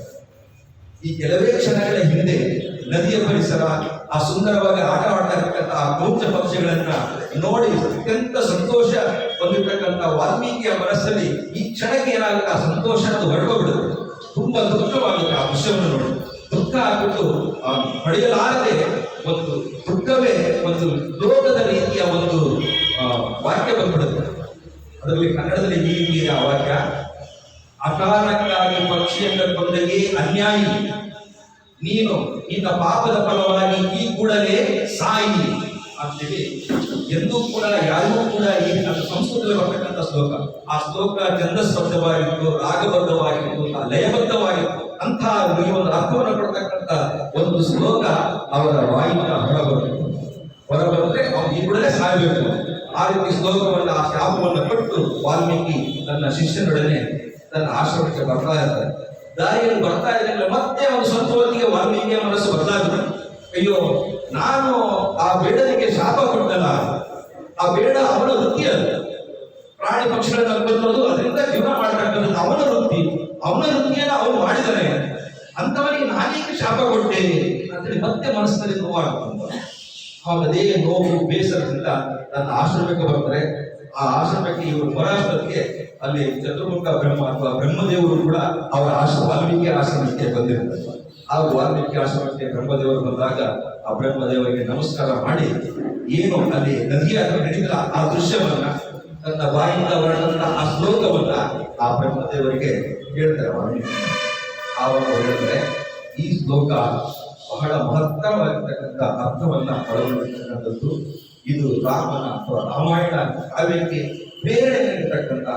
ಈ ಕೆಲವೇ ಕ್ಷಣಗಳ ಹಿಂದೆ ನದಿಯ ಪರಿಸರ, ಆ ಸುಂದರವಾಗಿ ಆಟ ಆಡ್ತಾ ಇರ್ತಕ್ಕಂಥ ಆ ಕ್ರೌಂಚ ಪಕ್ಷಿಗಳನ್ನ ನೋಡಿ ಅತ್ಯಂತ ಸಂತೋಷ ಹೊಂದಿರ್ತಕ್ಕಂಥ ವಾಲ್ಮೀಕಿಯ ಮನಸ್ಸಲ್ಲಿ ಈ ಕ್ಷಣಕ್ಕೆ ಏನಾಗುತ್ತೆ? ಆ ಸಂತೋಷ ಅದು ಹೊರಟೋಗ್ಬಿಡುತ್ತೆ ತುಂಬಾ ದುಃಖವಾಗುತ್ತೆ ಆ ವಿಷಯವನ್ನು ನೋಡಿ. ದುಃಖ ಆಗ್ಬಿಟ್ಟು ಪಡೆಯಲಾರದೆ ಒಂದು ದುಃಖವೇ ಒಂದು ಲೋಕದ ರೀತಿಯ ಒಂದು ವಾಕ್ಯ ಬಂದ್ಬಿಡುತ್ತೆ. ಅದರಲ್ಲಿ ಕನ್ನಡದಲ್ಲಿ ಈ ರೀತಿ ಇದೆ ಆ ವಾಕ್ಯ. ಅಕಾರಣಕ್ಕಾಗಿ ಪಕ್ಷಿಯನ್ನು ಕೊಂದಗೆ ಅನ್ಯಾಯಿ. ನೀನು ನಿನ್ನ ಪಾಪದ ಫಲವಾಗಿ ಈ ಕೂಡಲೇ ಸಾಯಿ ಅಂತೇಳಿ ಎಂದೂ ಕೂಡ ಯಾರಿಗೂ ಕೂಡ ಈ ಸಂಸ್ಕೃತದಲ್ಲಿ ಬರ್ತಕ್ಕಂಥ ಶ್ಲೋಕ. ಆ ಶ್ಲೋಕ ಛಂದಸ್ಬದ್ಧವಾಗಿತ್ತು ರಾಗಬದ್ಧವಾಗಿತ್ತು, ಲಯಬದ್ಧವಾಗಿತ್ತು. ಅಂತ ಈ ಒಂದು ಅರ್ಥವನ್ನು ಕೊಡ್ತಕ್ಕಂಥ ಒಂದು ಶ್ಲೋಕ ಅವರ ವಾಯಿನ ಹೊರಬರುತ್ತೆ ಹೊರಬಂದ್ರೆ ಅವನು ಈ ಕೂಡಲೇ ಸಾಯಬೇಕು. ಆ ರೀತಿ ಶ್ಲೋಕವನ್ನು, ಆ ಶಾಪವನ್ನು ಕೊಟ್ಟು ವಾಲ್ಮೀಕಿ ತನ್ನ ಶಿಷ್ಯನೊಡನೆ ತನ್ನ ಆಶ್ರಮಕ್ಕೆ ಬರ್ತಾ ಇರ್ತಾರೆ ದಾರಿಯಲ್ಲಿ ಬರ್ತಾ ಇರಲಿಲ್ಲ ಮತ್ತೆ ಅವನು ಸ್ವಲ್ಪ ಹೊತ್ತಿಗೆ ವಾಲ್ಮೀಕಿಯ ಮನಸ್ಸು ಬದಲಾಗುತ್ತೆ ಅಯ್ಯೋ, ನಾನು ಆ ಬೇಡನಿಗೆ ಶಾಪ ಕೊಟ್ಟಲ್ಲ. ಆ ಬೇಡ ಅವನ ವೃತ್ತಿ ಅದು ಪ್ರಾಣಿ ಪಕ್ಷಿಗಳನ್ನು ಅದರಿಂದ ಜೀವನ ಮಾಡ್ತಕ್ಕಂಥದ್ದು ಅವನ ಅವನ ವೃತ್ತಿಯನ್ನ ಅವ್ರು ಮಾಡಿದ್ದಾರೆ. ಅಂತವರಿಗೆ ನಾನೇಕೆ ಶಾಪ ಕೊಟ್ಟೇನೆ ಅಂತೇಳಿ ಮತ್ತೆ ಮನಸ್ಸಿನಲ್ಲಿ ನೋವಾಗ್ತದೆ ಅವಾಗ ಅದೇ ನೋವು ಬೇಸರದಿಂದ ನನ್ನ ಆಶ್ರಮಕ್ಕೆ ಬರ್ತಾರೆ. ಆ ಆಶ್ರಮಕ್ಕೆ ಇವರು ಬರಾಷ್ಟೊತ್ತಿಗೆ ಅಲ್ಲಿ ಚತುರ್ಮುಖ ಬ್ರಹ್ಮ ಅಥವಾ ಬ್ರಹ್ಮದೇವರು ಕೂಡ ಅವರ ಆಶ್ರ ವಾಲ್ಮೀಕಿ ಆಶ್ರಮಕ್ಕೆ ಬಂದಿರ್ತಾರೆ. ಆ ವಾಲ್ಮೀಕಿ ಆಶ್ರಮಕ್ಕೆ ಬ್ರಹ್ಮದೇವರು ಬಂದಾಗ ಆ ಬ್ರಹ್ಮದೇವರಿಗೆ ನಮಸ್ಕಾರ ಮಾಡಿ, ಏನು ಅಲ್ಲಿ ನದಿಯ ನಡೆದ ಆ ದೃಶ್ಯವನ್ನ, ತನ್ನ ಬಾಯಿಂದ ಹೊರಡಂತ ಆ ಶ್ಲೋಕವನ್ನ ಆ ಬ್ರಹ್ಮದೇವರಿಗೆ ಹೇಳ್ತಾರೆ ವಾಲ್ಮೀಕಿ ಆವಾಗ ಹೇಳಿದ್ರೆ ಈ ಶ್ಲೋಕ ಬಹಳ ಮಹತ್ತರವಾಗಿರ್ತಕ್ಕಂಥ ಅರ್ಥವನ್ನ ಒಳಗೊಂಡಿರ್ತಕ್ಕಂಥದ್ದು ಇದು ರಾಮನ ಅಥವಾ ರಾಮಾಯಣ ಕಾವ್ಯಕ್ಕೆ ಪ್ರೇರಣೆ ನೀಡತಕ್ಕಂಥ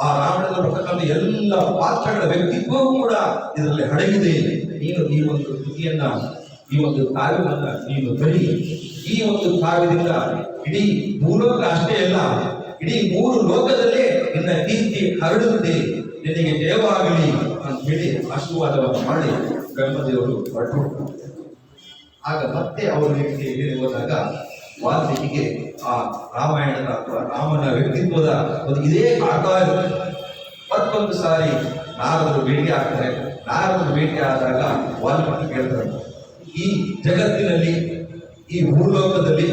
ಆ ರಾಮಾಯಣದ ಬರ್ತಕ್ಕಂಥ ಎಲ್ಲ ಪಾತ್ರಗಳ ವ್ಯಕ್ತಿತ್ವವೂ ಕೂಡ ಇದರಲ್ಲಿ ಅಡಗಿದೆ ನೀನು ಈ ಒಂದು ಕೃತಿಯನ್ನ, ಈ ಒಂದು ಕಾವ್ಯವನ್ನ ನೀನು ಕರಿ ಈ ಒಂದು ಕಾವ್ಯದಿಂದ ಇಡೀ ಭೂಲೋಕ ಅಷ್ಟೇ ಅಲ್ಲ, ಇಡೀ ಮೂರು ಲೋಕದಲ್ಲೇ ನಿನ್ನ ಕೀರ್ತಿ ಹರಡುತ್ತೆ ನಿನಗೆ ಆಗಲಿ ಅಂತ ಹೇಳಿ ಆಶೀರ್ವಾದವನ್ನು ಮಾಡಿ ಬ್ರಹ್ಮದೇವರು ಹೊರಟು ಆಗ ಮತ್ತೆ ಅವರು ವ್ಯಕ್ತಿ ಹೋದಾಗ ವಾಲ್ಮೀಕಿಗೆ ಆ ರಾಮಾಯಣದ ಅಥವಾ ರಾಮನ ವ್ಯಕ್ತಿತ್ವದ ಒಂದು ಇದೇ ಇರುತ್ತೆ. ಮತ್ತೊಂದು ಸಾರಿ ನಾರದರು ಭೇಟಿ ಆಗ್ತಾರೆ. ನಾರದರು ಭೇಟಿ ಆದಾಗ ವಾಲ್ಮೀಕಿ ಹೇಳ್ತಾರೆ, ಈ ಜಗತ್ತಿನಲ್ಲಿ, ಈ ಭೂಲೋಕದಲ್ಲಿ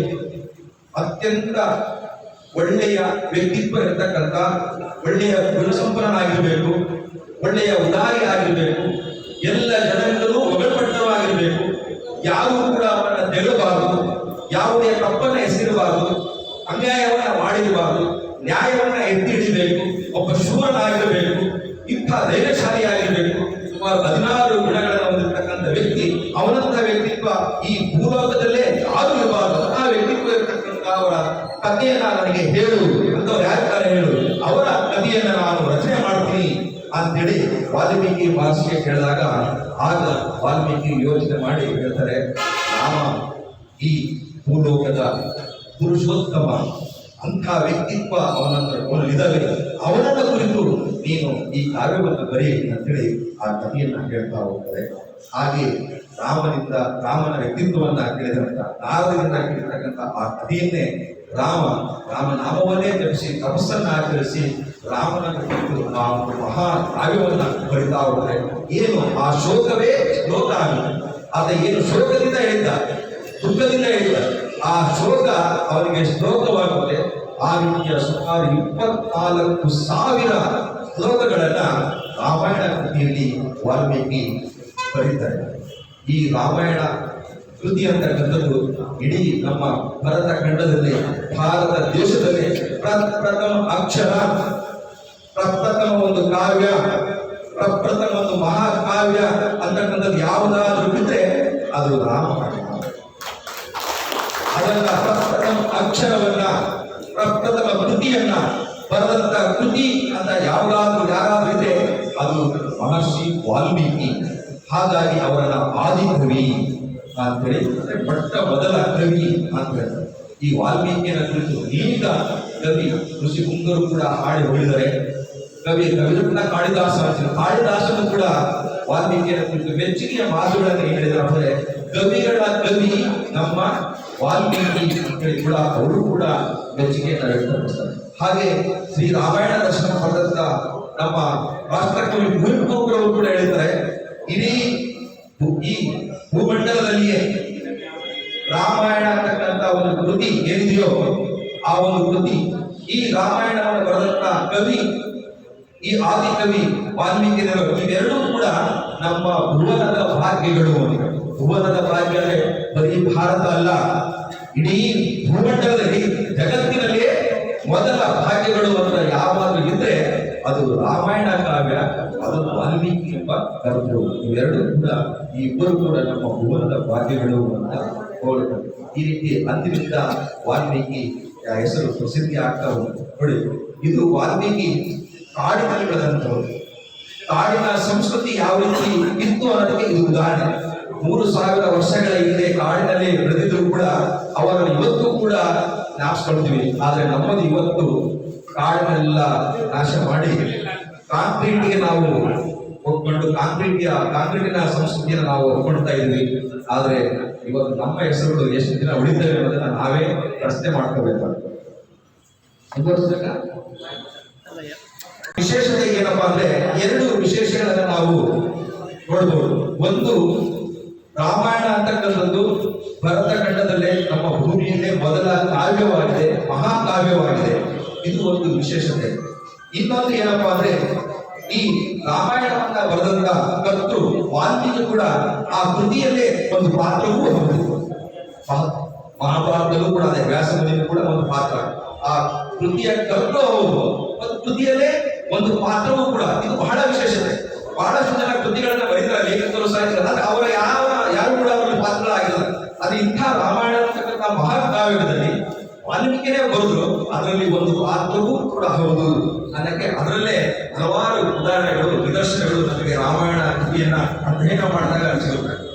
ಅತ್ಯಂತ ಒಳ್ಳೆಯ ವ್ಯಕ್ತಿತ್ವ ಇರತಕ್ಕಂಥ ಒಳ್ಳೆಯ ಗುಣಸಂಪನ್ನನಾಗಿರಬೇಕು, ಒಳ್ಳೆಯ ಉದಾರಿ ಆಗಿರಬೇಕು, ಎಲ್ಲ ಜನರಿಂದಲೂ ಹೊಗಳ್ಪಟ್ಟವಾಗಿರಬೇಕು ಯಾರೂ ಕೂಡ ಅವರನ್ನು ತೆಗಬಾರದು ಯಾವುದೇ ತಪ್ಪನ್ನ ಎಸಗಿರಬಾರದು ಅನ್ಯಾಯವನ್ನು ಮಾಡಿರಬಾರದು, ನ್ಯಾಯವನ್ನು ಎತ್ತಿ ಹಿಡಿಬೇಕು, ಒಬ್ಬ ಶೂರನಾಗಿರಬೇಕು, ಇಂಥ ಧೈರ್ಯಶಾಲಿಯಾಗಿರಬೇಕು. ಸುಮಾರು ಹದಿನಾರು ಗುಣಗಳನ್ನು ಹೊಂದಿರತಕ್ಕಂಥ ವ್ಯಕ್ತಿ ಅವನಂತ ವ್ಯಕ್ತಿತ್ವ ಈ ಭೂಲೋಕದಲ್ಲೇ ಯಾರು ಇರಬಾರದು ಆ ವ್ಯಕ್ತಿತ್ವ ಇರತಕ್ಕಂಥ ಅವರ ಕಥೆಯನ್ನ ನನಗೆ ಹೇಳು ಅಂತವ್ರು ಯಾರ್ತಾರೆ ಹೇಳು. ಅವರ ಕಥೆಯನ್ನ ನಾನು ರಚನೆ ಮಾಡ್ತೀನಿ ಅಂತೇಳಿ ವಾಲ್ಮೀಕಿ ಮಹರ್ಷಿಗೆ ಕೇಳಿದಾಗ ಆಗ ವಾಲ್ಮೀಕಿ ಯೋಚನೆ ಮಾಡಿ ಹೇಳ್ತಾರೆ, ರಾಮ, ಈ ಭೂಲೋಕದ ಪುರುಷೋತ್ತಮ, ಅಂಥ ವ್ಯಕ್ತಿತ್ವ ಅವನನ್ನ ಇದ್ದಾವೆ ಅವನನ್ನ ಕುರಿತು ನೀನು ಈ ಕಾವ್ಯವನ್ನು ಬರೀ ಅಂತೇಳಿ ಆ ಕಥೆಯನ್ನ ಹೇಳ್ತಾ ಹೋಗ್ತಾರೆ. ಹಾಗೆ ರಾಮನಿಂದ ರಾಮನ ವ್ಯಕ್ತಿತ್ವವನ್ನ ಕೇಳಿದಂತ, ನಾರದರಿಂದ ಕೇಳಿರ್ತಕ್ಕಂಥ ಆ ಕಥೆಯನ್ನೇ ರಾಮ ರಾಮನಾಮವನ್ನೇ ಜಪಿಸಿ ತಪಸ್ಸನ್ನು ಆಚರಿಸಿ ರಾಮನ ಕುರಿತು ಆ ಒಂದು ಮಹಾ ಕಾವ್ಯವನ್ನು ಬರಿತಾ ಹೋದರೆ ಏನು ಆ ಶೋಕವೇ ಶ್ಲೋಕ ಆತ ಏನು ಶೋಕದಿಂದ ಹೇಳಿದ ದುಃಖದಿಂದ ಹೇಳಿದ ಆ ಶೋಕ ಅವರಿಗೆ ಶ್ಲೋಕವಾಗುತ್ತೆ. ಆ ರೀತಿಯ ಸುಮಾರು ಇಪ್ಪತ್ನಾಲ್ಕು ಸಾವಿರ ಶ್ಲೋಕಗಳನ್ನು ರಾಮಾಯಣ ಕೃತಿಯಲ್ಲಿ ವಾಲ್ಮೀಕಿ ಬರೀತಾರೆ. ಈ ರಾಮಾಯಣ ಕೃತಿ ಅಂತಕ್ಕಂಥದ್ದು ಇಡೀ ನಮ್ಮ ಭರತ ಖಂಡದಲ್ಲಿ, ಭಾರತ ದೇಶದಲ್ಲಿ ಪ್ರಪ್ರಥಮ ಅಕ್ಷರ, ಪ್ರಪ್ರಥಮ ಒಂದು ಕಾವ್ಯ, ಪ್ರಪ್ರಥಮ ಒಂದು ಮಹಾಕಾವ್ಯ ಅಂತಕ್ಕಂಥದ್ದು ಯಾವುದಾದ್ರೂ ಇದ್ರೆ ಅದು ರಾಮಾಯಣ ಅದನ್ನ ಪ್ರಪ್ರಥಮ ಅಕ್ಷರವನ್ನ, ಪ್ರಪ್ರಥಮ ಕೃತಿಯನ್ನ, ಬರೆದಂತ ಕೃತಿ ಅಂತ ಯಾವುದಾದ್ರೂ ಯಾರಾದ್ರೂ ಇದೆ ಅದು ಮಹರ್ಷಿ ವಾಲ್ಮೀಕಿ. ಹಾಗಾಗಿ ಅವರನ್ನ ಆದಿಕವಿ ಅಂತೇಳಿ ಅಂದ್ರೆ ಪಟ್ಟ ಮೊದಲ ಕವಿ ಅಂತ ಈ ವಾಲ್ಮೀಕಿಯನ್ನ ಕುರಿತು ಈಗ ಕವಿ ಋಷಿ ಮುಂಗರು ಕೂಡ ಹಾಡಿ ಹೊಳಿದರೆ ಕವಿ ಕವಿರು ಕೂಡ ಕಾಳಿದಾಸ. ಕಾಳಿದಾಸನು ಕೂಡ ವಾಲ್ಮೀಕಿಯನ್ನ ಕುರಿತು ಮೆಚ್ಚುಗೆಯ ಮಾತುಗಳನ್ನು ಅಂದ್ರೆ, ಕವಿಗಳ ಕವಿ ನಮ್ಮ ವಾಲ್ಮೀಕಿ ಕೂಡ ಅವರು ಕೂಡ ಮೆಚ್ಚುಗೆಯನ್ನು ವ್ಯಕ್ತಪಡಿಸ್ತಾರೆ. ಹಾಗೆ ಶ್ರೀ ರಾಮಾಯಣ ದರ್ಶನ ಪಡೆದಂತ ನಮ್ಮ ರಾಷ್ಟ್ರಕವಿ ಕುವೆಂಪು ಕೂಡ ಹೇಳಿದ್ದಾರೆ. ಇಡೀ ಈ ಭೂಮಂಡಲದಲ್ಲಿಯೇ ರಾಮಾಯಣ ಅಂತಕ್ಕಂಥ ಒಂದು ಕೃತಿ ಏನಿದೆಯೋ ಆ ಒಂದು ಕೃತಿ. ಈ ರಾಮಾಯಣವನ್ನು ಬರೆದಂತ ಕವಿ, ಈ ಆದಿಕವಿ ವಾಲ್ಮೀಕಿದರು ಇವೆರಡೂ ಕೂಡ ನಮ್ಮ ಭುವನದ ಭಾಗ್ಯಗಳು. ಭುವನದ ಭಾಗ್ಯ ಅಂದ್ರೆ ಬರೀ ಭಾರತ ಅಲ್ಲ, ಇಡೀ ಭೂಮಂಡಲದಲ್ಲಿ ಜಗತ್ತಿನಲ್ಲಿಯೇ ಮೊದಲ ಭಾಗ್ಯಗಳು ಅಂತ ಯಾವಾಗಲೂ ಇದ್ರೆ ಅದು ರಾಮಾಯಣ ಕಾವ್ಯ ಅದು ವಾಲ್ಮೀಕಿ ಇವೆರಡು ಕೂಡ ಈ ಇಬ್ಬರು ಕೂಡ ನಮ್ಮ ಭುವನದ ಭಾಗ್ಯಗಳು ಅಂತ ಈ ರೀತಿ ಅಂತಿಮಿದ್ದ ವಾಲ್ಮೀಕಿ ಹೆಸರು ಪ್ರಸಿದ್ಧಿ ಆಗ್ತಾ ಉಂಟು. ಇದು ವಾಲ್ಮೀಕಿ ಕಾಡಿನಲ್ಲಿ ಕಾಡಿನ ಸಂಸ್ಕೃತಿ ಯಾವ ರೀತಿ ಇತ್ತು ಅನ್ನೋದಕ್ಕೆ ಇದು ಉದಾಹರಣೆ. ಮೂರು ಸಾವಿರ ವರ್ಷಗಳ ಹಿಂದೆ ಕಾಡಿನಲ್ಲಿ ಬೆಳೆದಿದ್ರು ಕೂಡ ಅವರನ್ನು ಇವತ್ತು ಕೂಡ ನಾಶಕೊಳ್ತೀವಿ ಆದ್ರೆ ನಮ್ಮದು ಇವತ್ತು ಕಾಡನ್ನೆಲ್ಲ ನಾಶ ಮಾಡಿ ಕಾಂಕ್ರೀಟ್ಗೆ ನಾವು ಒಪ್ಕೊಂಡು ಕಾಂಕ್ರೀಟ್ ಕಾಂಕ್ರೀಟಿನ ಸಂಸ್ಕೃತಿಯನ್ನು ನಾವು ಒಪ್ಕೊಳ್ತಾ ಇದ್ವಿ. ಆದ್ರೆ ಇವತ್ತು ನಮ್ಮ ಹೆಸರುಗಳು ಎಷ್ಟು ದಿನ ಉಳಿತವೆ ಅನ್ನೋದನ್ನ ನಾವೇ ಪ್ರಶ್ನೆ ಮಾಡ್ಕೋಬೇಕಾಗ್ತದೆ? ವಿಶೇಷತೆ ಏನಪ್ಪಾ ಅಂದ್ರೆ ಎರಡು ವಿಶೇಷಗಳನ್ನ ನಾವು ನೋಡಬಹುದು ಒಂದು ರಾಮಾಯಣ ಅಂತಕ್ಕಂಥದ್ದು ಭರತ ಖಂಡದಲ್ಲೇ ನಮ್ಮ ಭೂಮಿಯಲ್ಲೇ ಮೊದಲ ಕಾವ್ಯವಾಗಿದೆ, ಮಹಾಕಾವ್ಯವಾಗಿದೆ. ಇದು ಒಂದು ವಿಶೇಷತೆ. ಇನ್ನೊಂದು ಏನಪ್ಪಾ ಅಂದ್ರೆ ಈ ರಾಮಾಯಣವನ್ನ ಬರೆದಂತ ಕರ್ತೃ ವಾಲ್ಮೀಕಿ ಕೂಡ ಆ ಕೃತಿಯಲ್ಲೇ ಒಂದು ಪಾತ್ರವೂ ಹೌದು ಮಹಾ- ಮಹಾಭಾರತದಲ್ಲೂ ಕೂಡ ಅದೇ ವ್ಯಾಸಮುನಿಯು ಕೂಡ ಒಂದು ಪಾತ್ರ. ಆ ಕೃತಿಯ ಕರ್ತೃ ಹೌದು ಮತ್ತು ಕೃತಿಯಲ್ಲೇ ಒಂದು ಪಾತ್ರವೂ ಕೂಡ. ಇದು ಬಹಳ ವಿಶೇಷತೆ. ಬಹಳಷ್ಟು ಜನ ಕೃತಿಗಳನ್ನ ಬರೀತಾರೆ, ಲೇಖಕರು ಸಾಹಿತ್ಯ ಅವರ ಯಾವ, ಯಾರು ಕೂಡ ಅವರಲ್ಲಿ ಪಾತ್ರಗಳಾಗಿಲ್ಲ. ಅದು ಇಂಥ ರಾಮಾಯಣ ಅಂತಕ್ಕಂಥ ಮಹಾಕಾವ್ಯದಲ್ಲಿ ವಾಲ್ಮೀಕಿನೇ ಬರೆದ್ರು, ಅದರಲ್ಲಿ ಒಂದು ಆತ್ಮವೂ ಕೂಡ ಹೌದು. ಅದಕ್ಕೆ ಅದರಲ್ಲೇ ಹಲವಾರು ಉದಾಹರಣೆಗಳು, ನಿದರ್ಶನಗಳು, ನಮಗೆ ರಾಮಾಯಣ ಕೃತಿಯನ್ನ ಅಧ್ಯಯನ ಮಾಡಿದಾಗ ಸಿಗುತ್ತೆ.